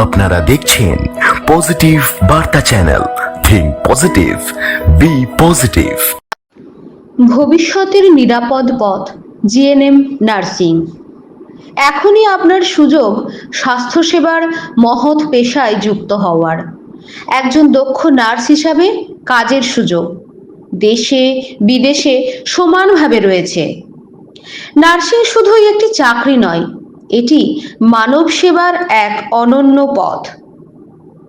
আপনারা দেখছেন পজিটিভ বার্তা channel. Think positive be positive ভবিষ্যতের নিরাপদ পথ জিএনএম নার্সিং। এখনই আপনার সুযোগ স্বাস্থ্যসেবার মহৎ পেশায় যুক্ত হওয়ার। একজন দক্ষ নার্স হিসাবে কাজের সুযোগ। দেশে, বিদেশে সমানভাবে রয়েছে। নার্সিং শুধুই একটি চাকরি নয় এটি মানব সেবার এক অনন্য পথ।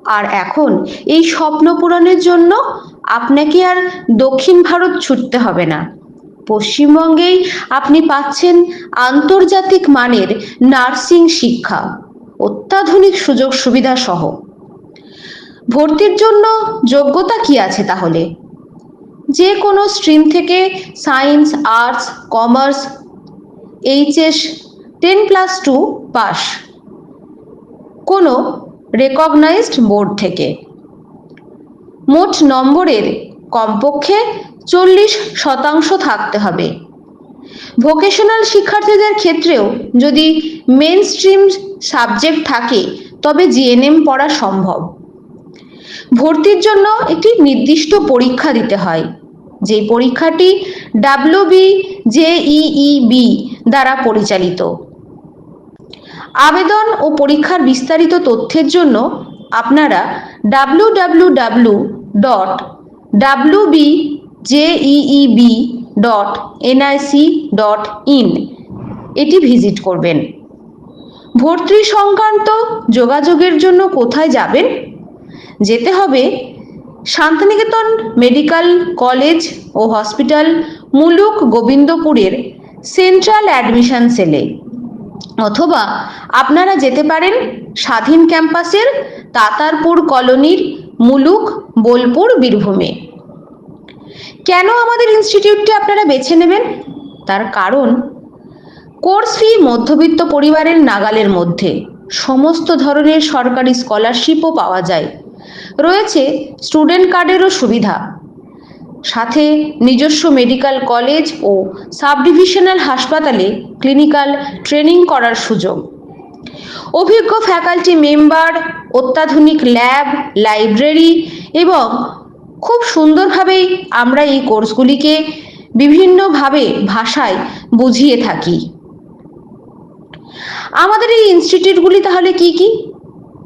আর এখন এই স্বপ্ন পূরণের জন্য আপনাকে আর দক্ষিণ ভারত ছুটতে হবে না। পশ্চিমবঙ্গেই আপনি পাচ্ছেন আন্তর্জাতিক মানের নার্সিং শিক্ষা, অত্যাধুনিক সুযোগ সুবিধা সহ। ভর্তির জন্য যোগ্যতা কি আছে তাহলে? যে কোনো স্ট্রিম থেকে science, arts, commerce, HS ten plus two pass. কোনো রেকগনাইজড বোর্ড থেকে। মোট নম্বরের কমপক্ষে চল্লিশ শতাংশ থাকতে হবে। ভোকেশনাল শিক্ষার্থীদের ক্ষেত্রেও যদি মেন স্ট্রিম সাবজেক্ট থাকে, তবে জিএনএম পড়া সম্ভব। ভর্তির জন্য একটি নির্দিষ্ট পরীক্ষা দিতে হয়। যে পরীক্ষাটি ডাব্লিউবি জেইই দ্বারা পরিচালিত। আবেদন ও পরীক্ষার বিস্তারিত তথ্যের জন্য আপনারা W W W dot W B dot NIC dot in এটি ভিজিট করবেন। ভর্তি সংক্রান্ত যোগাযোগের জন্য কোথায় যাবেন? যেতে হবে শান্তিনিকেতন মেডিকেল কলেজ ও হসপিটাল মুলুক গোবিন্দপুরের সেন্ট্রাল অ্যাডমিশন সেলে। অথবা আপনারা যেতে পারেন স্বাধীন ক্যাম্পাসের তাতারপুর কলোনির মুলুক বোলপুর বীরভূমে। কেন আমাদের ইনস্টিটিউটটি আপনারা বেছে নেবেন? তার কারণ কোর্স ফি মধ্যবিত্ত পরিবারের নাগালের মধ্যে। সমস্ত ধরনের সরকারি স্কলারশিপও পাওয়া যায়। রয়েছে স্টুডেন্ট কার্ডেরও সুবিধা। সাথে নিজস্ব মেডিকেল কলেজ ও সাব ডিভিশনাল হাসপাতালে ক্লিনিক্যাল ট্রেনিং করার সুযোগ। অভিজ্ঞ ফ্যাকাল্টি মেম্বার, অত্যাধুনিক ল্যাব, লাইব্রেরি এবং খুব সুন্দরভাবেই আমরা এই কোর্সগুলিকে বিভিন্নভাবে ভাষায় বুঝিয়ে থাকি। আমাদের এই ইনস্টিটিউটগুলি তাহলে কি কি?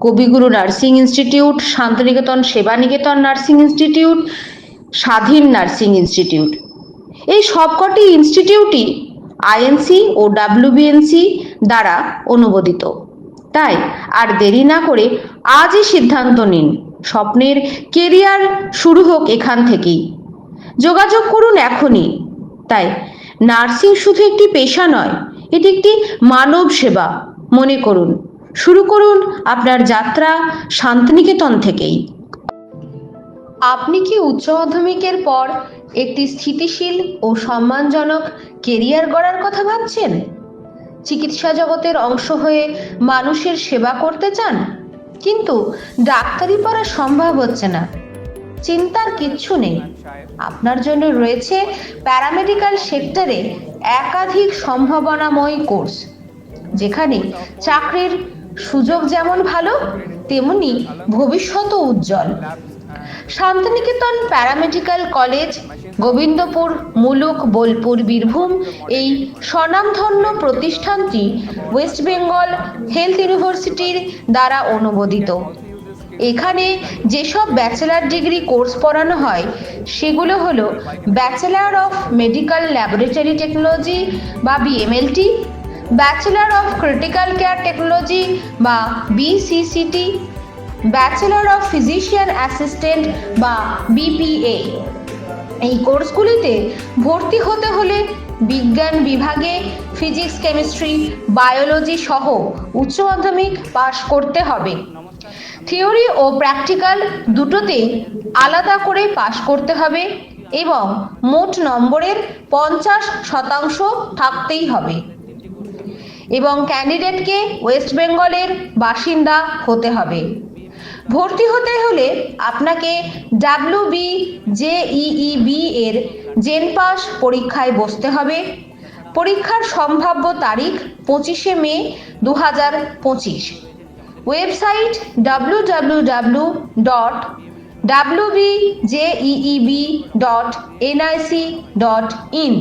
Kabiguru nursing institute, Shantiniketan Sebaniketan nursing institute Swadhin nursing institute. এই সবকটি ইনস্টিটিউটই আইএনসি ও ডাব্লিউবিএনসি দ্বারা অনুমোদিত। তাই আর দেরি না করে আজই সিদ্ধান্ত নিন। স্বপ্নের কেরিয়ার শুরু হোক এখান থেকেই। যোগাযোগ করুন এখনই। তাই নার্সিং শুধু একটি পেশা নয়, এটি একটি মানব সেবা। মনে করুন, শুরু করুন আপনার যাত্রা শান্তিনিকেতন থেকেই। আপনি কি উচ্চ মাধ্যমিকের পর একটি স্থিতিশীল ও সম্মানজনক কেরিয়ার গড়ার কথা ভাবছেন? চিকিৎসা জগতের অংশ হয়ে মানুষের সেবা করতে চান, কিন্তু ডাক্তারি পড়া সম্ভব হচ্ছে না। চিন্তার কিচ্ছু নেই। আপনার জন্য রয়েছে প্যারামেডিক্যাল সেক্টরে একাধিক সম্ভাবনাময় কোর্স, যেখানে চাকরির সুযোগ যেমন ভালো, তেমনি ভবিষ্যৎও উজ্জ্বল। শান্তিনিকেতন প্যারামেডিক্যাল কলেজ, গোবিন্দপুর, মুলুক, বোলপুর, বীরভূম এই স্বনামধন্য প্রতিষ্ঠানটি ওয়েস্ট বেঙ্গল হেলথ ইউনিভার্সিটির দ্বারা অনুমোদিত। এখানে যেসব ব্যাচেলার ডিগ্রি কোর্স পড়ানো হয়, সেগুলো হলো bachelor of medical laboratory technology বা BMLT bachelor of critical care technology বা BCCT bachelor of physician assistant বা বিপিএ এই কোর্সগুলিতে ভর্তি হতে হলে বিজ্ঞান বিভাগে ফিজিক্স কেমিস্ট্রি বায়োলজি সহ উচ্চ মাধ্যমিক পাশ করতে হবে। থিওরি ও প্র্যাকটিক্যাল দুটোতেই আলাদা করে পাশ করতে হবে এবং মোট নম্বরের পঞ্চাশ শতাংশ থাকতেই হবে। এবং ক্যান্ডিডেটকে ওয়েস্ট বেঙ্গলের বাসিন্দা হতে হবে। ভর্তি হতে হলে আপনাকে ডাব্লিউ বি জেইই এর জেন পাস পরীক্ষায় বসতে হবে। পরীক্ষার সম্ভাব্য তারিখ পঁচিশে মে দু হাজার পঁচিশ। Website W W W dot WBJEEB dot NIC dot in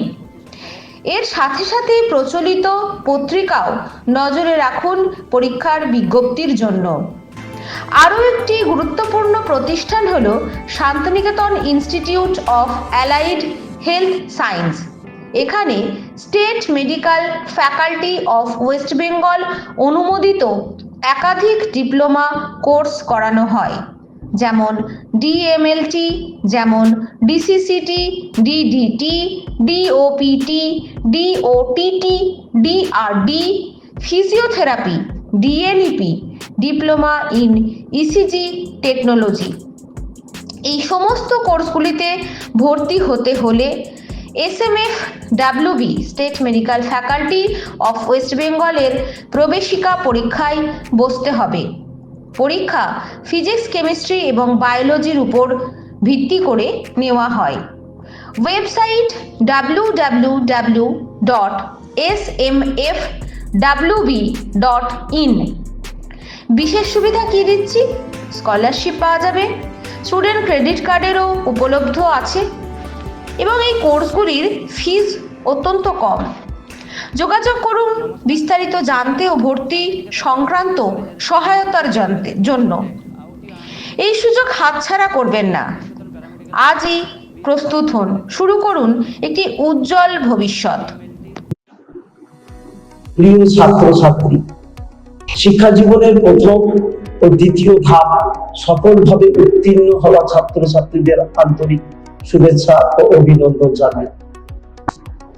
এর সাথে সাথে প্রচলিত পত্রিকাও নজরে রাখুন পরীক্ষার বিজ্ঞপ্তির জন্য। আরও একটি গুরুত্বপূর্ণ প্রতিষ্ঠান হল Shantiniketan institute of allied health science এখানে state medical faculty of West Bengal অনুমোদিত একাধিক ডিপ্লোমা কোর্স করানো হয়, যেমন ডিএমএলটি যেমন DCCT DDT DOPT DOTT DRD physiotherapy DNEP diploma in ECG technology এই সমস্ত কোর্সগুলিতে ভর্তি হতে হলে S M F WB state medical faculty of West বেঙ্গলের প্রবেশিকা পরীক্ষায় বসতে হবে। পরীক্ষা ফিজিক্স কেমিস্ট্রি এবং বায়োলজির উপর ভিত্তি করে নেওয়া হয়। Website W W W dot S M F WB dot in বিশেষ সুবিধা কি দিচ্ছি? স্কলারশিপ পাওয়া যাবে স্টুডেন্ট ক্রেডিট কার্ডেরও উপলব্ধ আছে, এবং এই কোর্সগুলির ফিজ অত্যন্ত কম। যোগাযোগ করুন, বিস্তারিত জানতে ও ভর্তি সংক্রান্ত সহায়তার জন্য। এই সুযোগ হাতছাড়া করবেন না। আজই প্রস্তুত হন। শুরু করুন একটি উজ্জ্বল ভবিষ্যৎ। প্রিয় ছাত্রছাত্রী, শিক্ষা জীবনের প্রথম ও দ্বিতীয় ধাপ সফলভাবে উত্তীর্ণ হওয়া ছাত্রছাত্রীদের আন্তরিক শুভেচ্ছা ও অভিনন্দন জানাই।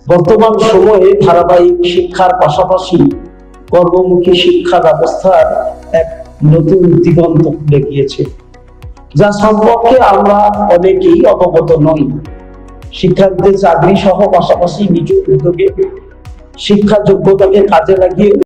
বর্তমান সময়ে ধারাবাহিক শিক্ষার পাশাপাশি কর্মমুখী শিক্ষা ব্যবস্থার এক নতুন দিগন্ত খুলে গিয়েছে, যা সম্পর্কে আমরা অনেকেই অবগত নই। শিক্ষার্থীদের চাকরি সহ পাশাপাশি নিজ উদ্যোগে শিক্ষা যোগ্যতাকে কাজে লাগিয়ে